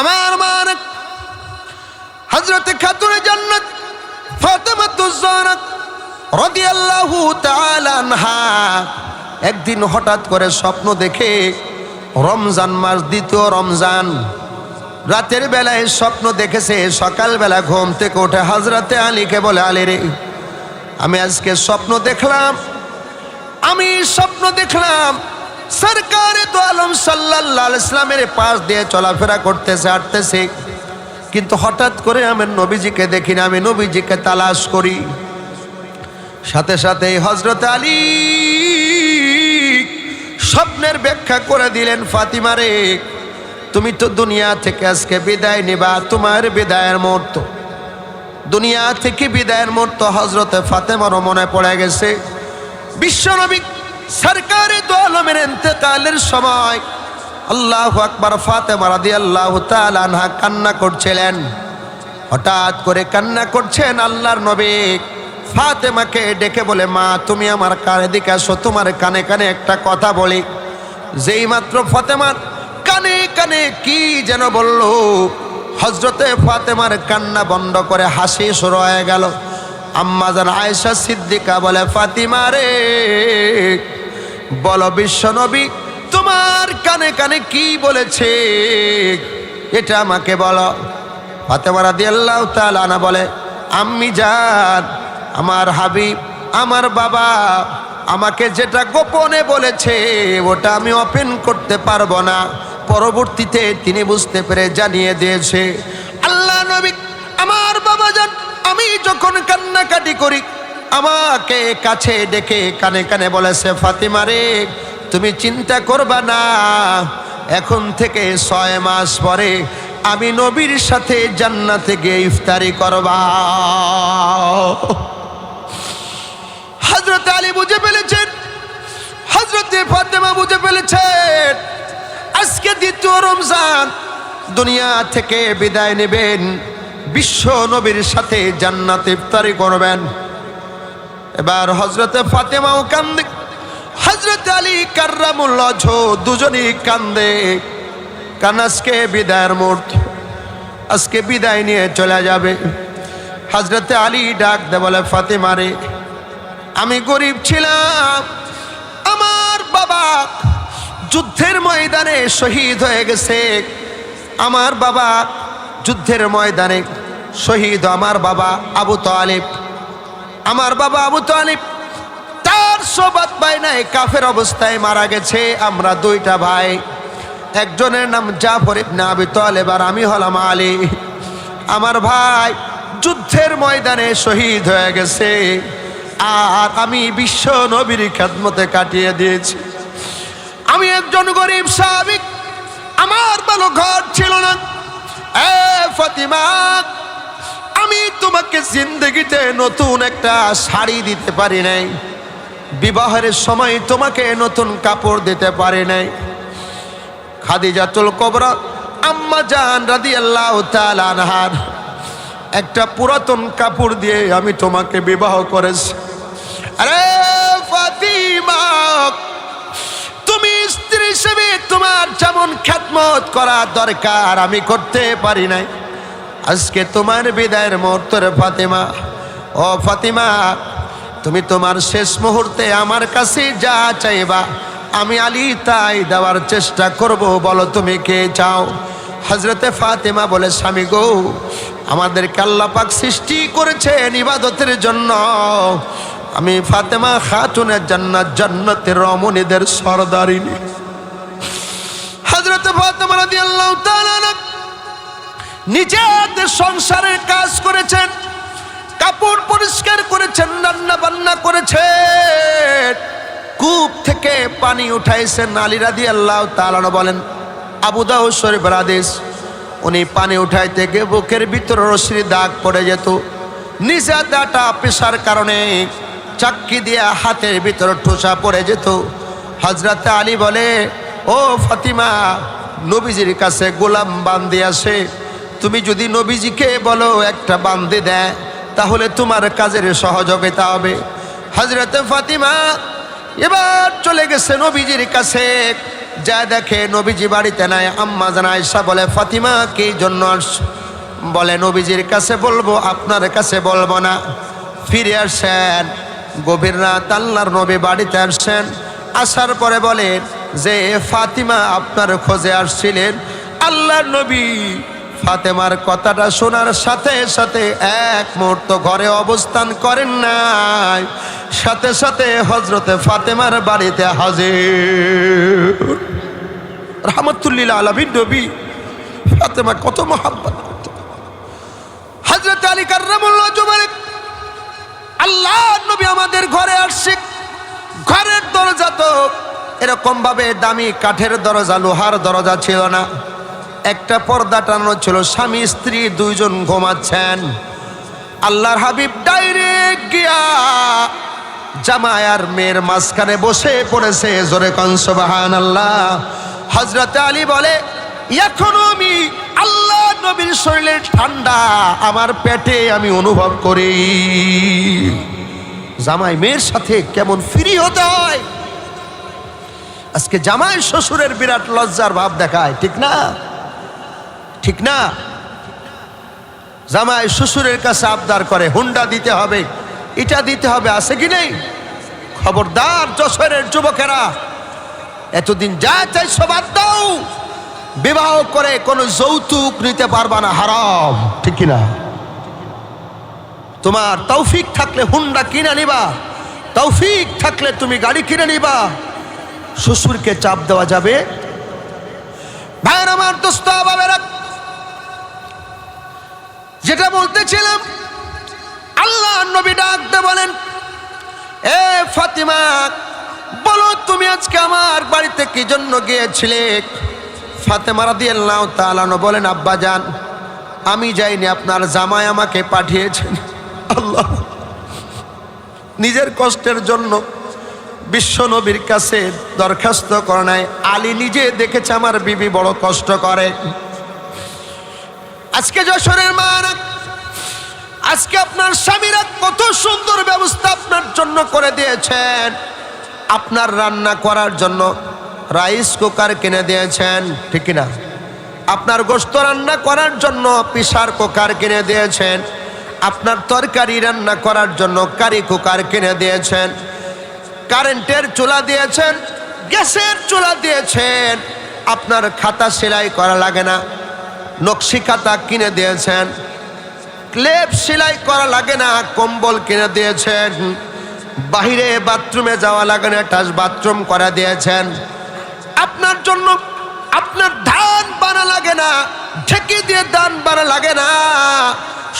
আমার মান হজরত খাতুনে জান্নাত ফাতেমাতুজ্জানাত রাদিয়াল্লাহু তাআলা আনহা। একদিন হঠাৎ করে স্বপ্ন দেখে রমজান মাস, দ্বিতীয় রমজান। রাতের বেলায় স্বপ্ন দেখেছে, সকালবেলা ঘুম থেকে উঠে হাজরাতে আলীকে বলে, আলী রে, আমি আজকে স্বপ্ন দেখলাম, আমি স্বপ্ন দেখলাম। সরকারে তো আলম সাল্লাহ ইসলামের পাশ দিয়ে চলাফেরা করতেছে, হাঁটতেছে। কিন্তু হঠাৎ করে আমি নবীজিকে দেখি না, আমি নবীজিকে তালাশ করি। সাথে সাথে হজরত আলী স্বপ্নের ব্যাখ্যা করে দিলেন ফাতিমারে তুমি তো দুনিয়া থেকে আজকে বিদায় নিবা, তোমার বিদায়ের মুহূর্ত। দুনিয়া থেকে বিদায়ের মুহূর্ত হজরতে ফাতেমারও মনে পড়ে গেছে। বিশ্বনবী সরকারে তো আলমের ইন্তেকালের সময় আল্লাহ আকবার ফাতেমা রাদি আল্লাহ আনহা কান্না করছিলেন। হঠাৎ করে কান্না করছেন আল্লাহর নবী। ফাতেমাকে ডেকে বলে, মা, তুমি আমার কানে দিকে আসো, তোমার কানে কানে একটা কথা বলি। যেই মাত্র ফাতেমার কানে কানে কি যেন বলল হজরতে ফাতেমার কান্না বন্ধ করে হাসি শুরু হয়ে গেল। আম্মা জান আয়েশা সিদ্দিকা বলে, ফাতিমা রে বলো বিশ্বনবী তোমার কানে কানে কি বলেছে? এটা আমাকে বলো। ফাতেমা রাদিয়াল্লাহু তাআলা আনা বলে, আম্মি যান আমার হাবিব, আমার বাবা আমাকে যেটা গোপনে বলেছে, ওটা আমি ওপেন করতে পারব না। পরবর্তীতে তিনি বুঝতে পেরে জানিয়ে দিয়েছে, আল্লাহ নবী, আমার বাবা যান আমি যখন কান্নাকাটি করি আমাকে কাছে ডেকে কানে কানে বলেছে, ফাতিমা রে, তুমি চিন্তা করবা না। এখন থেকে ছয় মাস পরে আমি নবীর সাথে জান্নাতে গিয়ে ইফতারি করবা। হজরত আলী বুঝে ফেলেছেন হজরত ফাতেমা বুঝে ফেলেছেন, আজকে দ্বিতীয় রমজান, দুনিয়া থেকে বিদায় নেবেন, বিশ্ব নবীর সাথে জান্নাত ইফতারি করবেন। এবার হজরতে ফাতেমাও কান্দে। হজরত আলী কার্রামুল্লাহ দুজনই কান্দে। কারণ আজকে বিদায়ের মুহূর্ত। আজকে বিদায় নিয়ে চলে যাবে। হজরতে আলী ডাক দে বলে ফাতেমারে আমি গরিব ছিলাম। আমার বাবা যুদ্ধের ময়দানে শহীদ হয়ে গেছে। আমার বাবা যুদ্ধের ময়দানে শহীদ। আমার বাবা আবু তালিব। আমার বাবা আবু তালিব, তার সোবাত ভাই নাই, কাফের অবস্থায় মারা গেছে। আমরা দুইটা ভাই, একজনের নাম জাফর ইবনে আবি তালেব আর আমি হলাম আলী। আমার ভাই যুদ্ধের ময়দানে শহীদ হয়ে গেছে, আর আমি বিশ্ব নবীর খেদমতে কাটিয়ে দিয়েছি। আমি একজন গরিব স্বাভাবিক আমার ভালো ঘর ছিল না। এ ফতিমা তোমাকে জিন্দগিতে নতুন একটা শাড়ি দিতে পারি নাই। বিবাহের সময় তোমাকে নতুন কাপড় দিতে পারি নাই। খাদিজাতুল কবরা, আম্মা জান রাদি আল্লাহ আনহার, একটা পুরাতন কাপড় দিয়ে আমি তোমাকে বিবাহ করেছি। আরে ফাতিমা, তুমি স্ত্রী হিসেবে তোমার যেমন খ্যাতমত করা দরকার আমি করতে পারি নাই। আজকে তোমার বিদায়ের মুহূর্তের ফাতেমা। ও ফাতিমা, তুমি তোমার শেষ মুহূর্তে আমার কাছে যা চাইবা, আমি আলী তাই দেওয়ার চেষ্টা করব, বলো তুমি কে চাও? হজরতে ফাতেমা বলে, স্বামী গো আমাদের আল্লাহ পাক সৃষ্টি করেছেন ইবাদতের জন্য। আমি ফাতেমা খাতুনের জান্নাত, জান্নাতের রমণীদের সরদারিনী। হজরতে ফাতেমা রাদিয়াল্লাহু তাআলা নিজে হাতে সংসারের কাজ করেছেন, কাপড় পরিষ্কার করেছেন, রান্না বান্না করেছেন। কূপ থেকে পানি উঠাইছেন আলী রাদি আল্লাহ তালানো বলেন আবুদাহ শরীফের আদেশ উনি পানি উঠাইতে গিয়ে বুকের ভিতরে রশ্মি দাগ পড়ে যেত। নিচে দাটা পেশার কারণে চাক্কি দিয়ে হাতের ভিতরে ঠোসা পড়ে যেত। হজরত আলী বলে, ও ফাতিমা, নবীজির কাছে গোলাম বান্দি আসে তুমি যদি নবীজিকে বলো, একটা বান্দি দেয় তাহলে তোমার কাজের সহযোগিতা হবে। হজরত ফাতিমা এবার চলে গেছে নবীজির কাছে। যা দেখে নবীজি বাড়িতে নাই, আম্মা জান আয়সা বলে, ফাতিমা, কি জন্য বলে নবীজির কাছে, বলব, আপনার কাছে বলব না। ফিরে আসেন। গভীর রাত আল্লাহর নবী বাড়িতে আসছেন আসার পরে বলেন যে, ফাতিমা, আপনার খোঁজে আসছিলেন আল্লাহর নবী। ফাতেমার কথাটা শোনার সাথে সাথে এক মুহূর্ত ঘরে অবস্থান করেন নাই। সাথে সাথে হজরতে ফাতেমার বাড়িতে হাজির। রহমতুল্লিল আলমিন নবী, ফাতেমা কত মহাব্বত হজরত আলী কার্রামুল্লাহ জুবাইর, আল্লাহ নবী আমাদের ঘরে আসছে। ঘরের দরজা তো এরকম ভাবে দামি কাঠের দরজা, লোহার দরজা ছিল না। একটা পর্দা টানানো ছিল, স্বামী, স্ত্রী দুইজন ঘুমাচ্ছেন। আল্লাহর হাবিব ডাইরেক্ট গিয়া জামাই আর মেয়ের মাঝখানে বসে পড়েছে, জোরে কনসবাহান আল্লাহ হজরত আলী বলে, এখনও আমি আল্লাহ নবীর শরীরের ঠান্ডা, আমার পেটে আমি অনুভব করি। জামাই মেয়ের সাথে কেমন ফ্রি হতে হয়। আজকে জামাই শ্বশুরের বিরাট লজ্জার ভাব দেখায়, ঠিক না? ঠিক না? জামাই শ্বশুরের কাছে আবদার করে, হুন্ডা দিতে হবে। এটা দিতে হবে, আছে কি নেই? খবরদার যশোরের যুবকেরা, এতদিন যা চাই সবার দাও। বিবাহ করে কোনো যৌতুক নিতে পারবা না, হারাম। ঠিক কিনা তোমার তৌফিক থাকলে হুন্ডা কিনে নিবা। তৌফিক থাকলে তুমি গাড়ি কিনে নিবা। শ্বশুরকে চাপ দেওয়া যাবে। ভাইয়ের আমার দোস্ত, বাবেরা যেটা বলতেছিলাম, আল্লাহ নবী ডাকতে বলেন, এ ফাতিমা, বলো তুমি আজকে আমার বাড়িতে কি জন্য গিয়েছিলে? ফাতেমা রাদিয়াল্লাহু তাআলা বলেন, আব্বা যান আমি যাইনি, আপনার জামাই আমাকে পাঠিয়েছেন। আল্লাহ, নিজের কষ্টের জন্য বিশ্ব নবীর কাছে দরখাস্ত করে নাই। আলী নিজে দেখেছে আমার বিবি বড় কষ্ট করে। আজকে যশোরের মারা আজকে আপনার স্বামীরা কত সুন্দর ব্যবস্থা আপনার জন্য করে দিয়েছেন। আপনার রান্না করার জন্য রাইস কুকার কিনে দিয়েছেন, ঠিক না আপনার গোস্ত রান্না করার জন্য প্রেসার কুকার কিনে দিয়েছেন, আপনার তরকারি রান্না করার জন্য কারি কুকার কিনে দিয়েছেন, কারেন্টের চুলা দিয়েছেন, গ্যাসের চুলা দিয়েছেন, আপনার খাতা সেলাই করা লাগে না, নকশি খাতা কিনে দিয়েছেন ক্লেপ সেলাই করা লাগে না, কম্বল কিনে দিয়েছেন। বাহিরে বাথরুমে যাওয়া লাগে না টাচ বাথরুম করা দিয়েছেন। আপনার জন্য আপনার ধান বানা লাগে না, ঢেকে দিয়ে ধান বানা লাগে না।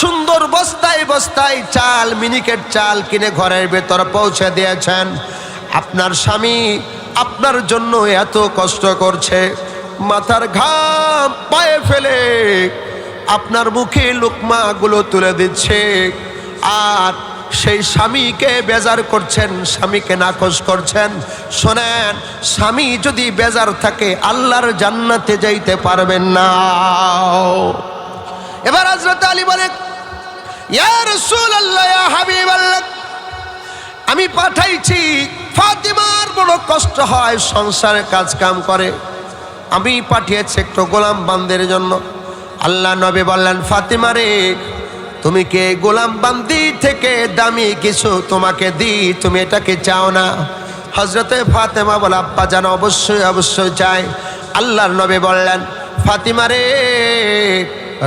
সুন্দর বস্তায় বস্তায় চাল, মিনিকেট চাল কিনে ঘরের ভেতর পৌঁছে দিয়েছেন। আপনার স্বামী আপনার জন্য এত কষ্ট করছে, মাথার ঘাম পায়ে ফেলে আপনার মুখে লোকমাগুলো তুলে দিচ্ছে। আর সেই স্বামীকে বেজার করছেন, স্বামীকে নাকচ করছেন। শোনেন, স্বামী যদি বেজার থাকে, আল্লাহর জান্নাতে যাইতে পারবেন না। এবার হজরত আলী বলে আমি পাঠাইছি, ফাতিমার বড় কষ্ট হয় সংসারে কাজ কাম করে। আমি পাঠিয়েছি একটু গোলাম বান্দের জন্য। আল্লাহ নবী বললেন, ফাতিমা রে, তুমি কে? গোলাম বান্দি থেকে দামি কিছু তোমাকে দি তুমি এটাকে চাও না? হজরতে ফাতেমা বলে, আব্বা যেন অবশ্যই অবশ্যই চাই। আল্লাহর নবী বললেন, ফাতিমা রে,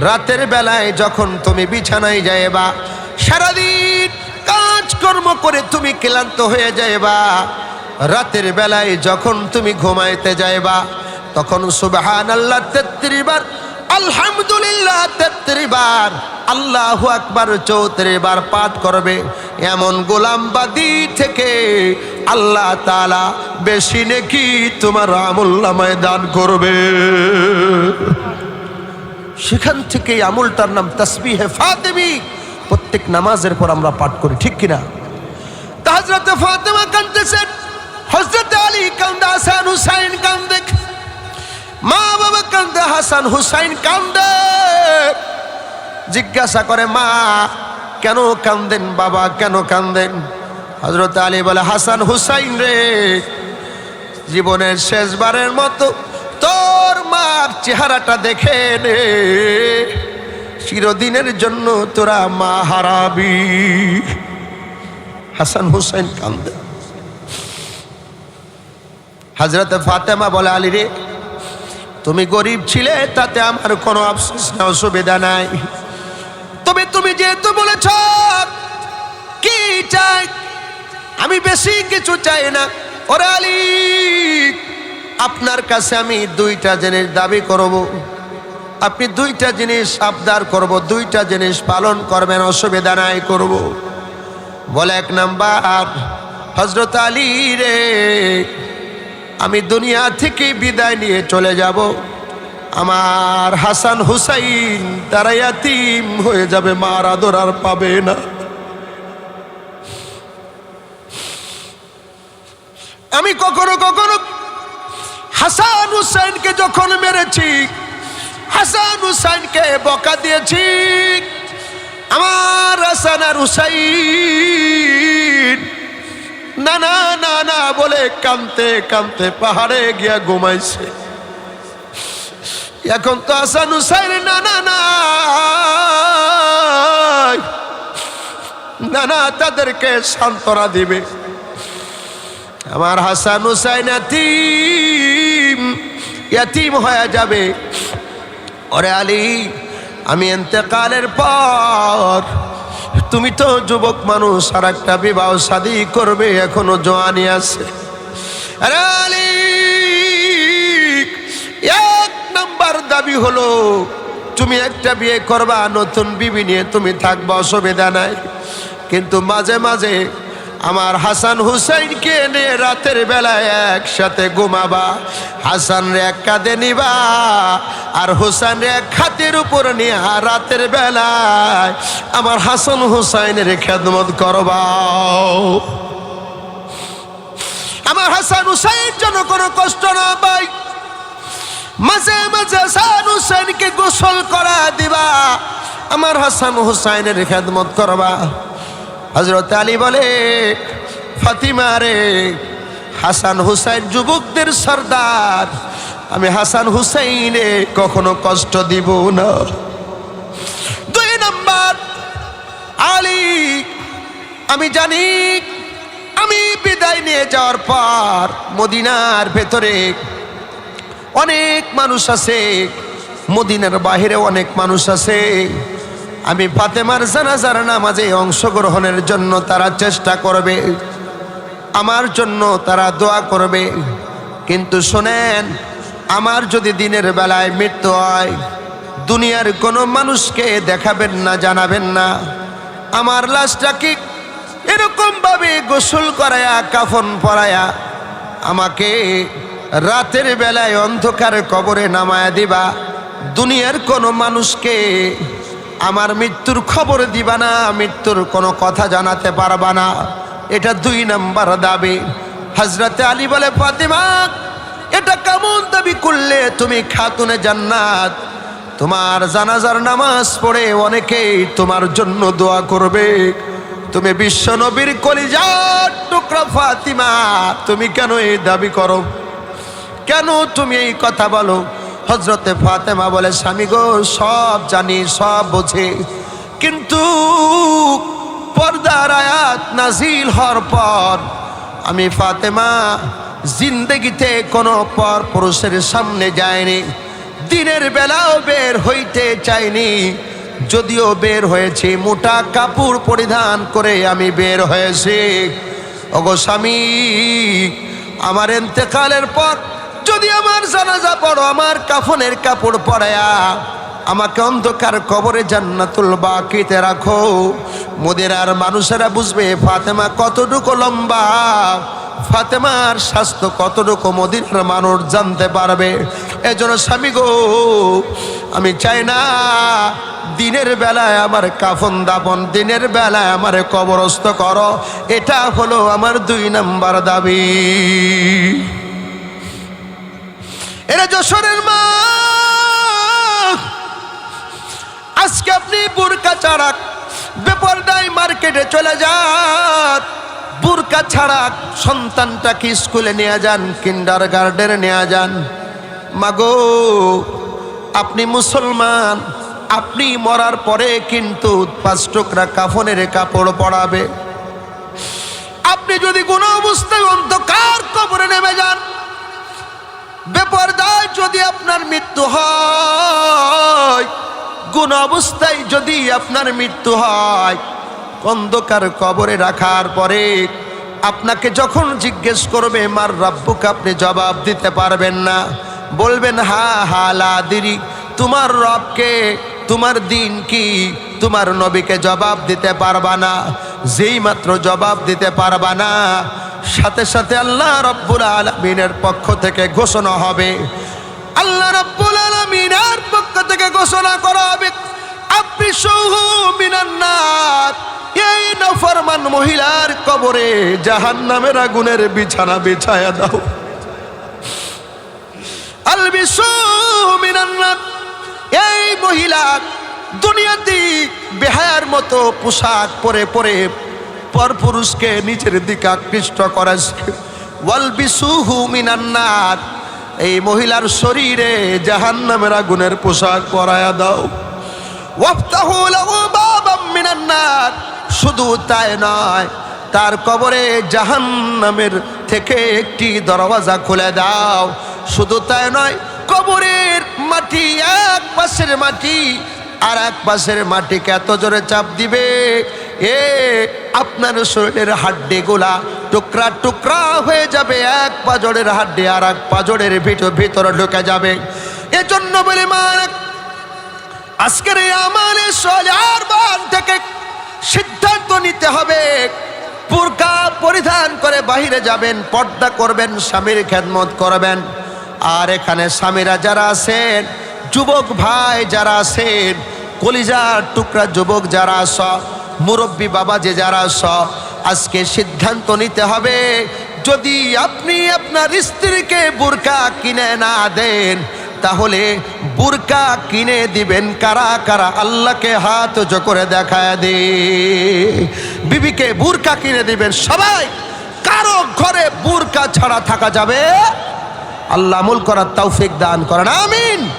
রাতের বেলায় যখন তুমি বিছানায় যাইবা, সারাদিন কাজকর্ম করে তুমি ক্লান্ত হয়ে যাইবা। রাতের বেলায় যখন তুমি ঘুমাইতে যাইবা, তখন সুবাহান আল্লাহ তেত্রিশ বার আলহামদুলিল্লাহ তেত্রিশ বার, আল্লাহ আকবার চৌত্রিশ বার পাঠ করবে। এমন গোলামবাদী থেকে আল্লাহ তালা বেশি নাকি তোমার আমুল্লামায় দান করবে। সেখান থেকে আমুলটার নাম তসবি হে ফাতেমি। প্রত্যেক নামাজের পর আমরা পাঠ করি, ঠিক কিনা? হজরতে ফাতেমা কান্দতেছেন হজরত আলী কান্দে হাসান হুসাইন কান্দে মা বাবা কান্দে, হাসান হুসাইন কান্দে। জিজ্ঞাসা করে, মা, কেন কান্দেন বাবা, কেন কান্দেন? হজরত আলী বলে, হাসান হুসাইন রে, জীবনের শেষবারের মতো তোর মার চেহারাটা দেখে নে। চিরদিনের জন্য তোরা মা হারাবি। হাসান হুসাইন কান্দে। হাজরতে ফাতেমা বলে, আলী রে তুমি গরিব ছিলে, তাতে আমার কোনো আফসোস না অসুবিধা নাই। তবে তুমি যেহেতু বলেছ, কি চাই? আমি বেশি কিছু চাই না। ওরে আলী, আপনার কাছে আমি দুইটা জিনিস দাবি করব। আপনি দুইটা জিনিস আবদার করব, দুইটা জিনিস পালন করবেন, অসুবিধা নাই, করব। বলে এক নাম্বার হজরত আলী রে আমি দুনিয়া থেকে বিদায় নিয়ে চলে যাব। আমার হাসান হুসাইন তারা ইয়াতিম হয়ে যাবে, মার আদর আর পাবে না। আমি কখনো কখনো হাসান হুসাইনকে যখন মেরেছি, হাসান হুসাইনকে বকা দিয়েছি, আমার হাসান আর হুসাইন না না না না বলে কানতে কানতে পাহাড়ে গিয়া ঘুমাইছে। এখন তো হাসান হুসাইন, না না না না তাদেরকে সান্ত্বনা দিবে। আমার হাসান হুসাইন ইয়াতিম হয়ে যাবে। ওরে আলী, আমি এতেকালের পর তুমি তো যুবক মানুষ আর একটা বিবাহ শাদী করবে, এখনও জোয়ানি আছে। এক নম্বর দাবি হলো, তুমি একটা বিয়ে করবা, নতুন বিবি নিয়ে তুমি থাকবা, অসুবিধা নাই। কিন্তু মাঝে মাঝে আমার হাসান হুসাইনকে নিয়ে রাতের বেলায় একসাথে ঘুমাবা। হাসান রে এক কাঁধে নিবা আর হুসাইন রে এক খাতের উপর নিয়ে রাতের বেলায় আমার হাসান হুসাইনের খেদমত করবা। আমার হাসান হুসাইন যেন কোনো কষ্ট না পাই মাঝে মাঝে হাসান হুসাইনকে গোসল করা দিবা। আমার হাসান হুসাইনের খেদমত করবা। হজরত আলী বলে, ফাতিমা রে, হাসান হুসাইন যুবকদের সর্দার, আমি হাসান হুসাইনে কখনো কষ্ট দিব না। দুই নম্বর, আলী, আমি জানি, আমি বিদায় নিয়ে যাওয়ার পর মদিনার ভেতরে অনেক মানুষ আছে, মদিনার বাহিরে অনেক মানুষ আছে। আমি ফাতেমার জানাজার নামাজে অংশগ্রহণের জন্য তারা চেষ্টা করবে। আমার জন্য তারা দোয়া করবে। কিন্তু শোনেন, আমার যদি দিনের বেলায় মৃত্যু হয়, দুনিয়ার কোনো মানুষকে দেখাবেন না, জানাবেন না। আমার লাশটা কি এরকম ভাবে গোসল করায়া, কাফন পরায়া, আমাকে রাতের বেলায় অন্ধকার কবরে নামায়া দিবা। দুনিয়ার কোনো মানুষকে আমার মৃত্যুর খবর দিবা না, মৃত্যুর কোনো কথা জানাতে পারবা না। এটা দুই নাম্বার দাবি। হজরতে আলী বলে, ফাতিমা, এটা কেমন দাবি করলে তুমি খাতুনে জান্নাত? তোমার জানাজার নামাজ পড়ে অনেকেই তোমার জন্য দোয়া করবে। তুমি বিশ্ব নবীর কলিজার টুকরা ফাতিমা, তুমি কেন এই দাবি করো? কেন তুমি এই কথা বলো? হজরতে ফাতেমা বলে, স্বামী গো, সব জানি, সব বোঝে। কিন্তু পর্দার আয়াত নাজিল হওয়ার পর আমি ফাতেমা জিন্দগিতে কোনো পর পুরুষের সামনে যায়নি দিনের বেলাও বের হইতে চাইনি। যদিও বের হয়েছে, মোটা কাপড় পরিধান করে আমি বের হয়েছি। ওগো স্বামী, আমার এতেকালের পর যদি আমার জানাজা পড়ো, আমার কাফনের কাপড় পরায়া, আমাকে অন্ধকার কবরে জান্নাতুল বাকিতে রাখো। মোদের আর মানুষেরা বুঝবে, ফাতেমা কতটুকু লম্বা, ফাতেমার স্বাস্থ্য কতটুকু মদিনার মানুষ জানতে পারবে। এজন্য স্বামী গো, আমি চাই না, দিনের বেলায় আমার কাফন দাপন দিনের বেলায় আমার কবরস্থ করো। এটা হলো আমার দুই নাম্বার দাবি। এরা যশোরের মা। আজকে আপনি বুরকা চারাক বেপরদাই মার্কেটে চলে যান। বুরকা ছাড়া সন্তানটাকে স্কুলে নিয়ে যান, কিন্ডার গার্ডেনে নিয়ে যান। মাগো, আপনি মুসলমান, আপনি মরার পরে কিন্তু পাঁচ টুকরা কাফনের কাপড় পরাবে। আপনি যদি কোনো অবস্থায় অন্ধকার কবরে নেমে যান বেপরদায় যদি আপনার মৃত্যু হয় কোন অবস্থায় যদি আপনার মৃত্যু হয়, অন্ধকার কবরে রাখার পরে আপনাকে যখন জিজ্ঞেস করবে, মার রাব্বুকে, আপনি জবাব দিতে পারবেন না? বলবেন, হা হা লাদিরি তোমার রবকে, তোমার দিন কি তোমার নবীকে জবাব দিতে পারবা না। যেই মাত্র জবাব দিতে পারবা না সাথে সাথে আল্লাহ রব্বুল আলমিনের পক্ষ থেকে ঘোষণা হবে। আল্লাহ রব্বুল আলমিনের পক্ষ থেকে ঘোষণা করা হবে আপনি সৌহু মিনান্নার এই নফরমান মহিলার কবরে জাহান নামের আগুনের বিছানা বিছায়া দাও। আলবিসু মিনান্নার এই মহিলা দুনিয়াতে বেহায়ার মতো পোশাক পরে পরে পর পুরুষকে নিজের দিকে আকৃষ্ট মিনান্নার। এই মহিলার শরীরে জাহান্নামের আগুনের পোশাক পরায়া দাও। মিনান্নার। শুধু তাই নয়, তার কবরে জাহান্নামের থেকে একটি দরওয়াজা খুলে দাও। শুধু তাই নয়, কবরের মাটি, এক পাশের মাটি, আর এক পাশের মাটিকে এত জোরে চাপ দিবে এ, আপনার শরীরের হাড্ডি গোলা টুকরা টুকরা হয়ে যাবে, এক পাজরের হাড্ডি আর এক পাজরের ভিতর ভিতরে ঢুকে যাবে। এজন্য বলে মা, আজকের এই আমালে সলার বান থেকে সিদ্ধান্ত নিতে হবে। পুরকা পরিধান করে বাহিরে যাবেন, পর্দা করবেন, স্বামীর খেদমত করবেন। আর এখানে স্বামীরা যারা আছেন, যুবক ভাই যারা আছেন, কলিজার টুকরা যুবক যারা আস মুরব্বী বাবা যে যারা আস আজকে সিদ্ধান্ত নিতে হবে, যদি আপনি আপনার স্ত্রীকে বুরকা কিনে না দেন, তাহলে বুরকা কিনে দিবেন কারা কারা? আল্লাহকে হাত জো করে দেখায় দে। বিবিকে বুরকা কিনে দিবেন সবাই। কারও ঘরে বুরকা ছাড়া থাকা যাবে? আল্লাহ আমল করার তৌফিক দান করেন, আমিন।